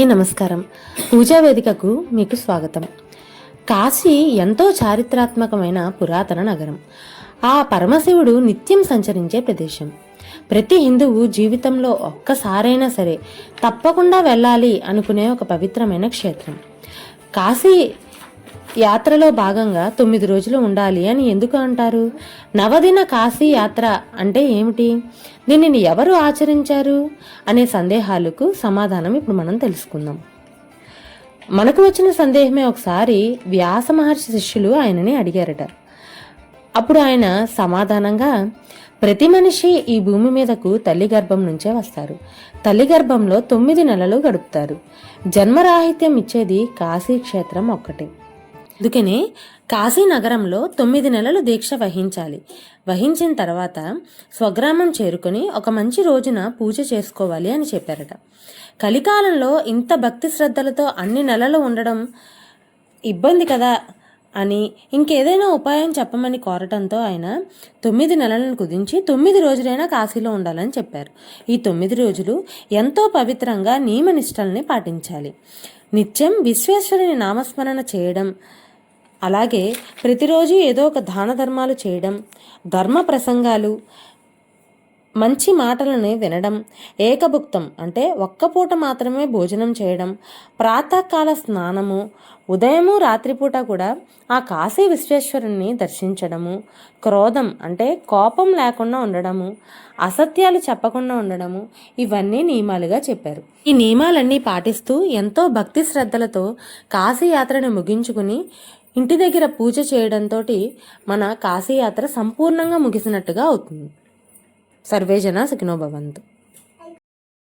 ఈ నమస్కారం. పూజా వేదికకు మీకు స్వాగతం. కాశీ ఎంతో చారిత్రాత్మకమైన పురాతన నగరం. ఆ పరమశివుడు నిత్యం సంచరించే ప్రదేశం. ప్రతి హిందువు జీవితంలో ఒక్కసారైనా సరే తప్పకుండా వెళ్ళాలి అనుకునే ఒక పవిత్రమైన క్షేత్రం. కాశీ యాత్రలో భాగంగా తొమ్మిది రోజులు ఉండాలి అని ఎందుకు అంటారు? నవదిన కాశీ యాత్ర అంటే ఏమిటి? దీనిని ఎవరు ఆచరించారు? అనే సందేహాలకు సమాధానం ఇప్పుడు మనం తెలుసుకుందాం. మనకు వచ్చిన సందేహమే ఒకసారి వ్యాస మహర్షి శిష్యులు ఆయనని అడిగారట. అప్పుడు ఆయన సమాధానంగా ప్రతి మనిషి ఈ భూమి మీదకు తల్లి గర్భం నుంచే వస్తారు. తల్లి గర్భంలో తొమ్మిది నెలలు గడుపుతారు. జన్మరాహిత్యం ఇచ్చేది కాశీ క్షేత్రం ఒక్కటే. అందుకనే కాశీ నగరంలో తొమ్మిది నెలలు దీక్ష వహించాలి. వహించిన తర్వాత స్వగ్రామం చేరుకొని ఒక మంచి రోజున పూజ చేసుకోవాలి అని చెప్పారట. కలికాలంలో ఇంత భక్తి శ్రద్ధలతో అన్ని నెలలు ఉండడం ఇబ్బంది కదా అని ఇంకేదైనా ఉపాయం చెప్పమని కోరటంతో ఆయన తొమ్మిది నెలలను కుదించి తొమ్మిది రోజులైనా కాశీలో ఉండాలని చెప్పారు. ఈ తొమ్మిది రోజులు ఎంతో పవిత్రంగా నియమనిష్టల్ని పాటించాలి. నిత్యం విశ్వేశ్వరుని నామస్మరణ చేయడం అలాగే ప్రతిరోజు ఏదో ఒక దాన ధర్మాలు చేయడం ధర్మ ప్రసంగాలు మంచి మాటలను వినడం ఏకభుక్తం అంటే ఒక్క పూట మాత్రమే భోజనం చేయడం ప్రాతకాల స్నానము ఉదయము రాత్రిపూట కూడా ఆ కాశీ విశ్వేశ్వరుణ్ణి దర్శించడము క్రోధం అంటే కోపం లేకుండా ఉండడము అసత్యాలు చెప్పకుండా ఉండడము ఇవన్నీ నియమాలుగా చెప్పారు. ఈ నియమాలన్నీ పాటిస్తూ ఎంతో భక్తి శ్రద్ధలతో కాశీ యాత్రను ముగించుకుని ఇంటి దగ్గర పూజ చేయడంతో మన కాశీయాత్ర సంపూర్ణంగా ముగిసినట్టుగా అవుతుంది. సర్వేజన జన భవంతు.